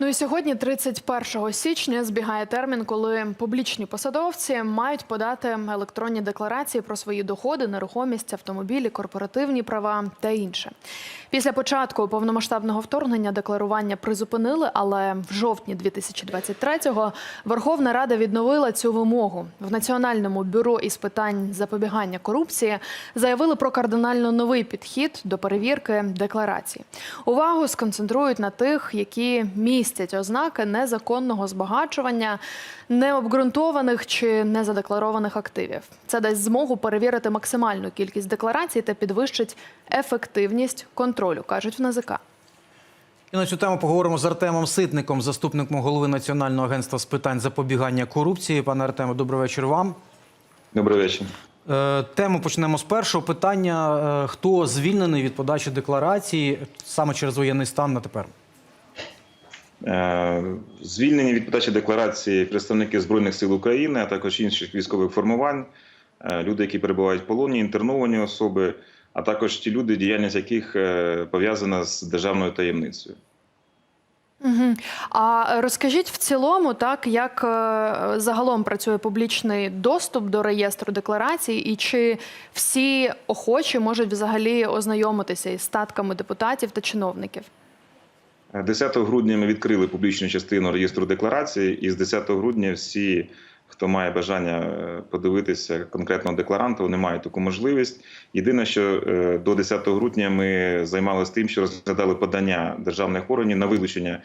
Ну і сьогодні, 31 січня, збігає термін, коли публічні посадовці мають подати електронні декларації про свої доходи, нерухомість, автомобілі, корпоративні права та інше. Після початку повномасштабного вторгнення декларування призупинили, але в жовтні 2023-го Верховна Рада відновила цю вимогу. В Національному бюро із питань запобігання корупції заявили про кардинально новий підхід до перевірки декларацій. Увагу сконцентрують на тих, які містять ознаки незаконного збагачування, необґрунтованих чи незадекларованих активів. Це дасть змогу перевірити максимальну кількість декларацій та підвищить ефективність контролю, кажуть в НАЗК. І на цю тему поговоримо з Артемом Ситником, заступником голови Національного агентства з питань запобігання корупції. Пане Артеме, добрий вечір вам. Добрий вечір. Е, Тему почнемо з першого питання: Е, хто звільнений від подачі декларації саме через воєнний стан на тепер? Е, Звільнені від подачі декларації представники Збройних сил України, а також інших військових формувань, люди, які перебувають в полоні, інтерновані особи, а також ті люди, діяльність яких е, пов'язана з державною таємницею. Угу. А розкажіть в цілому, так як е, загалом працює публічний доступ до реєстру декларацій, і чи всі охочі можуть взагалі ознайомитися із статками депутатів та чиновників? Е, 10 грудня ми відкрили публічну частину реєстру декларацій, і з 10 грудня всі, хто має бажання е, подивитися конкретного декларанта, вони мають таку можливість. Єдине, що е, до 10 грудня ми займалися тим, що розглядали подання державних органів на вилучення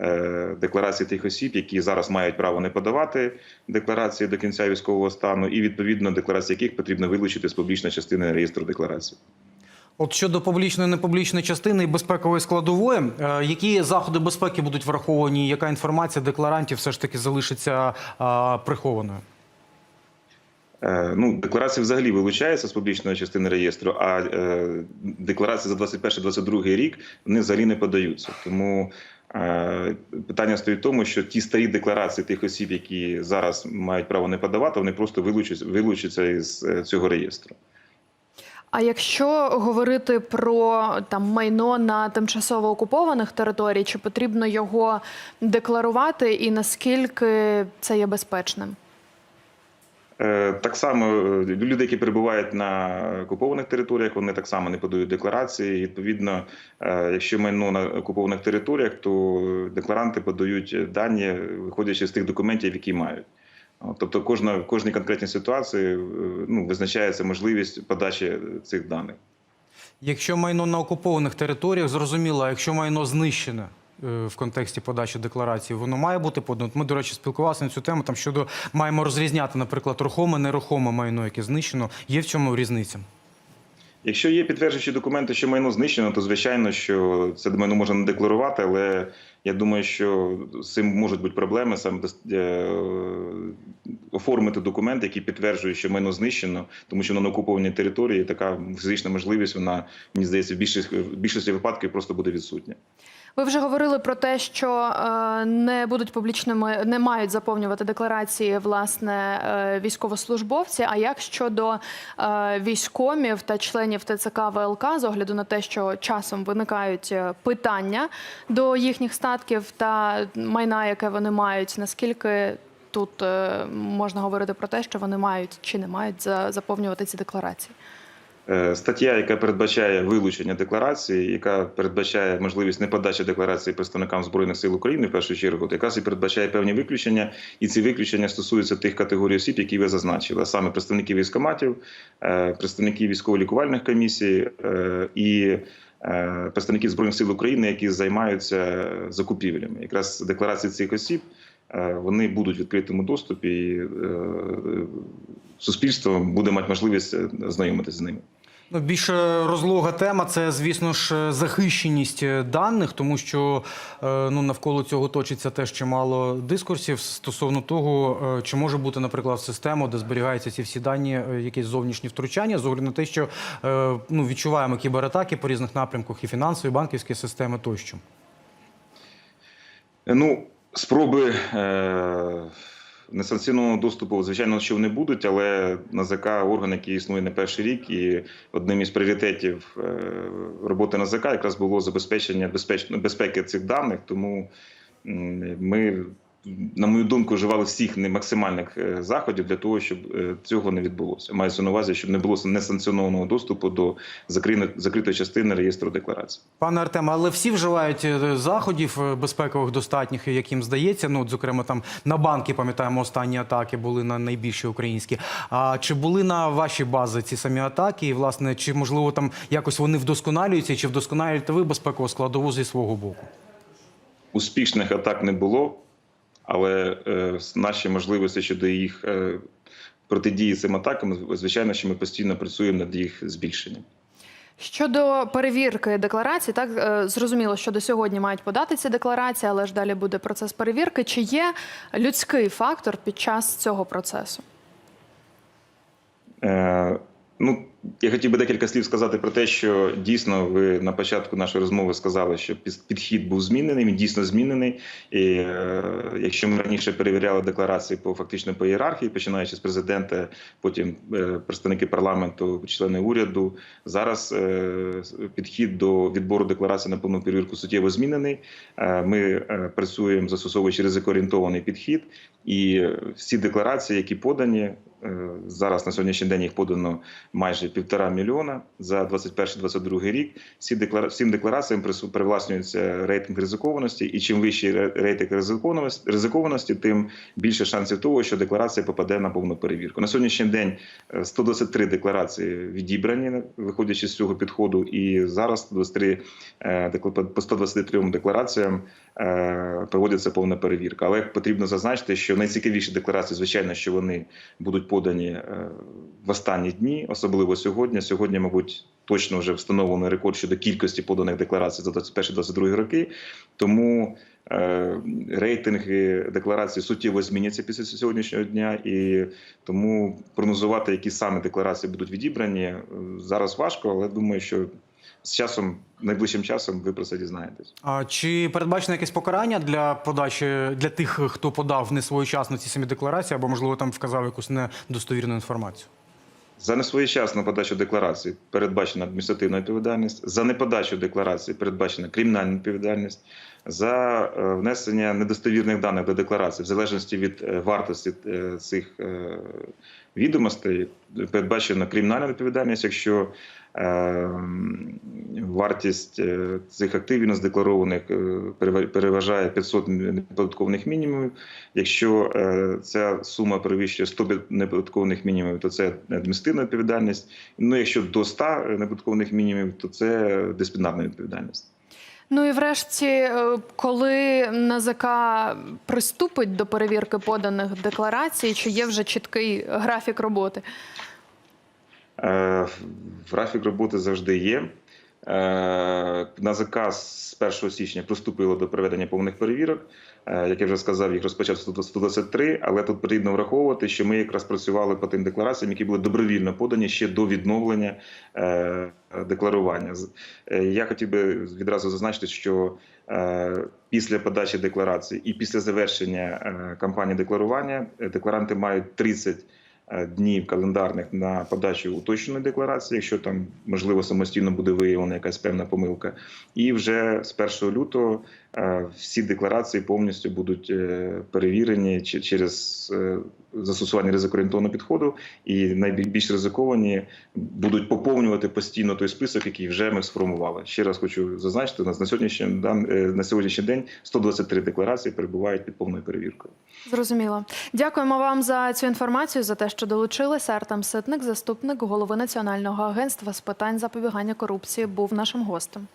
е, декларацій тих осіб, які зараз мають право не подавати декларації до кінця військового стану, і відповідно декларації яких потрібно вилучити з публічної частини реєстру декларацій. От щодо публічної непублічної частини і безпекової складової, е, які заходи безпеки будуть враховані? Яка інформація декларантів все ж таки залишиться е, прихованою? Е, Ну, декларація взагалі вилучається з публічної частини реєстру, а е, декларації за 21-22 рік вони взагалі не подаються. Тому е, питання стоїть в тому, що ті старі декларації тих осіб, які зараз мають право не подавати, вони просто вилучаться, вилучаться із цього реєстру. А якщо говорити про там майно на тимчасово окупованих територій, чи потрібно його декларувати, і наскільки це є безпечним? Е, Так само е, люди, які перебувають на окупованих територіях, вони так само не подають декларації. Відповідно, е, якщо майно на окупованих територіях, то декларанти подають дані, виходячи з тих документів, які мають. Тобто, кожна в кожній конкретній ситуації е, ну, визначається можливість подачі цих даних. Якщо майно на окупованих територіях, зрозуміло, а якщо майно знищене е, в контексті подачі декларації, воно має бути подано. Ми, до речі, спілкувалися на цю тему. Там щодо маємо розрізняти, наприклад, рухоме, нерухоме майно, яке знищено. Є в чому різниця? Якщо є підтверджуючі документи, що майно знищено, то звичайно, що це майно можна не декларувати, але я думаю, що з цим можуть бути проблеми саме е, оформити документ, який підтверджує, що майно знищено, тому що на окупованій території така фізична можливість, вона мені здається, в більшості, в більшості випадків просто буде відсутня. Ви вже говорили про те, що е, не будуть публічними, не мають заповнювати декларації власне е, військовослужбовці. А як щодо е, військомів та членів ТЦК ВЛК, з огляду на те, що часом виникають питання до їхніх статків та майна, яке вони мають, наскільки тут можна говорити про те, що вони мають чи не мають за- заповнювати ці декларації? Е, Стаття, яка передбачає вилучення декларації, яка передбачає можливість неподачі декларації представникам збройних сил України в першу чергу, якраз і передбачає певні виключення, і ці виключення стосуються тих категорій осіб, які ви зазначили, саме представників військоматів, е, представників військово-лікувальних комісій е, і представників збройних сил України, які займаються закупівлями. Якраз декларації цих осіб. Вони будуть в відкритому доступі, і суспільство буде мати можливість знайомитися з ними. Ну, більш розлога тема це, звісно ж, захищеність е, даних, тому що е, ну, навколо цього точиться теж чимало дискурсів стосовно того, е, чи може бути, наприклад, система, де зберігаються ці всі дані, якісь зовнішні втручання, з огляду на те, що ну, відчуваємо кібератаки по різних напрямках, і фінансові, і банківські системи тощо. Ну, спроби е, несанкціонованого доступу, звичайно, що вони будуть, але НАЗК орган, який існує не перший рік, і одним із пріоритетів е, роботи НАЗК якраз було забезпечення безпеки цих даних. Тому ми, на мою думку, вживали всіх максимальних е, заходів для того, щоб е, цього не відбулося. Мається на увазі, щоб не було несанкціонованого доступу до закритої частини реєстру декларацій. Пане Артеме, але всі вживають е, заходів безпекових достатніх, як їм здається. Ну, от, зокрема, там на банки, пам'ятаємо, останні атаки були на найбільші українські. А чи були на вашій базі ці самі атаки? І, власне, чи можливо там якось вони вдосконалюються, чи вдосконалюєте ви безпекову складову зі свого боку? Успішних атак не було, але е, наші можливості щодо їх е, протидії цим атакам, звичайно, що ми постійно працюємо над їх збільшенням. Щодо перевірки декларацій, так е, зрозуміло, що до сьогодні мають подати ці декларації, але ж далі буде процес перевірки. Чи є людський фактор під час цього процесу? Е, ну, я хотів би декілька слів сказати про те, що дійсно ви на початку нашої розмови сказали, що підхід був змінений. Він дійсно змінений. І е, якщо ми раніше перевіряли декларації по фактично по ієрархії, починаючи з президента, потім е, представники парламенту, члени уряду, зараз е, підхід до відбору декларацій на повну перевірку суттєво змінений. Е, Ми е, працюємо застосовуючи ризикоорієнтований підхід, і всі декларації, які подані е, зараз на сьогоднішній день їх подано майже півтора мільйона за 21-22 рік. Всім деклараціям привласнюється рейтинг ризикованості, і чим вищий рейтинг ризикованості, тим більше шансів того, що декларація попаде на повну перевірку. На сьогоднішній день е, 123 декларації відібрані, виходячи з цього підходу, і зараз 123, е, по 123 деклараціям е, проводиться повна перевірка. Але потрібно зазначити, що найцікавіші декларації, звичайно, що вони будуть подані е, в останні дні, особливо сьогодні. Сьогодні, мабуть, точно вже встановлений рекорд щодо кількості поданих декларацій за 21-22 роки. Тому е, рейтинги декларацій суттєво зміняться після сьогоднішнього дня, і тому прогнозувати, які саме декларації будуть відібрані, е, зараз важко, але думаю, що з часом, найближчим часом, ви про це дізнаєтесь. А чи передбачено якесь покарання для подачі для тих, хто подав несвоєчасно ці самі декларації, або можливо там вказав якусь недостовірну інформацію? За несвоєчасну подачу декларації передбачена адміністративна відповідальність, за неподачу декларації передбачена кримінальна відповідальність, за е, внесення недостовірних даних до декларації, в залежності від е, вартості е, цих відомостей, передбачена кримінальна відповідальність, якщо вартість е, цих активів нездекларованих е, перева- переважає 500 неподаткових мінімумів. Якщо е, ця сума перевищує 100 неподаткових мінімумів, то це адміністративна відповідальність. Ну, якщо до 100 неподаткових мінімумів, то це дисциплінарна відповідальність. Ну і врешті, коли НАЗК приступить до перевірки поданих декларацій, чи є вже чіткий графік роботи? Е, Графік роботи завжди є. Е, НАЗК з 1 січня приступило до проведення повних перевірок. Е, Як я вже сказав, їх розпочав 123, але тут потрібно враховувати, що ми якраз працювали по тим деклараціям, які були добровільно подані ще до відновлення декларування. Я хотів би відразу зазначити, що після подачі декларації і після завершення кампанії декларування декларанти мають 30 е, днів календарних на подачу уточненої декларації, якщо там можливо самостійно буде виявлена якась певна помилка, і вже з 1 лютого е, всі декларації повністю будуть е, перевірені через е, застосування ризикоорієнтованого підходу, і найбільш ризиковані будуть поповнювати постійно той список, який вже ми сформували. Ще раз хочу зазначити, у нас на сьогоднішній е, на сьогоднішній день 123 декларації перебувають під повною перевіркою. Зрозуміло. Дякуємо вам за цю інформацію, за те, що долучилися. Артем Ситник, заступник голови Національного агентства з питань запобігання корупції, був нашим гостем.